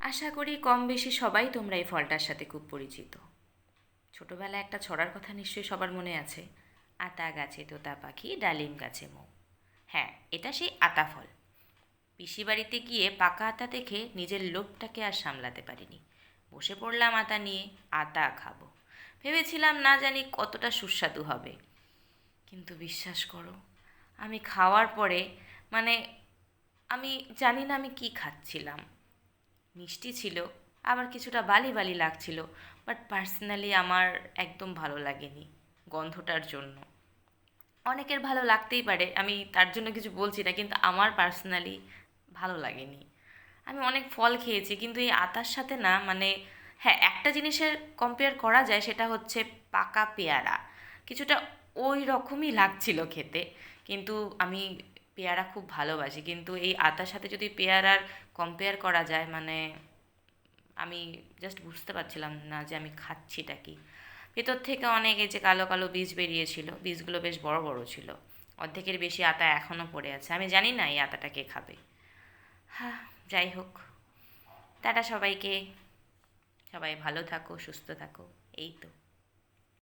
আশা করি কম বেশি সবাই তোমরা এই ফলটার সাথে খুব পরিচিত। ছোটোবেলায় একটা ছড়ার কথা নিশ্চয়ই সবার মনে আছে। আতা গাছে তোতা পাখি, ডালিম গাছে মৌ। হ্যাঁ এটা সেই আতা ফল। পিসি বাড়িতে গিয়ে পাকা আতা দেখে নিজের লোভটাকে আর সামলাতে পারিনি। বসে পড়লাম আতা নিয়ে, আতা খাব। ভেবেছিলাম না জানি কতটা সুস্বাদু হবে। কিন্তু বিশ্বাস করো, আমি খাওয়ার পরে মানে আমি জানি না আমি কি খাচ্ছিলাম। মিষ্টি ছিল, আবার কিছুটা বালি বালি লাগছিল বাট পার্সোনালি আমার একদম ভালো লাগেনি গন্ধটার জন্য। অনেকের ভালো লাগতেই পারে, আমি তার জন্য কিছু বলছি না, কিন্তু আমার পার্সোনালি ভালো লাগেনি। আমি অনেক ফল খেয়েছি, কিন্তু এই আতার সাথে না মানে হ্যাঁ একটা জিনিসের কম্পেয়ার করা যায়, সেটা হচ্ছে পাকা পেয়ারা। কিছুটা ওই রকমই লাগছিল খেতে, কিন্তু আমি পেয়ারা খুব ভালোবাসি। কিন্তু এই আতার সাথে যদি পেয়ারার কম্পেয়ার করা যায় মানে আমি জাস্ট বুঝতে পারছিলাম না যে আমি খাচ্ছিটা কি। ভেতর থেকে অনেক এই যে কালো কালো বীজ বেরিয়েছিল, বীজগুলো বেশ বড় বড় ছিল। অর্ধেকের বেশি আতা এখনও পড়ে আছে। আমি জানি না এই আতাটা কে খাবে। হ্যাঁ যাই হোক। টাটা সবাইকে। সবাই ভালো থাকো, সুস্থ থাকো। এই তো।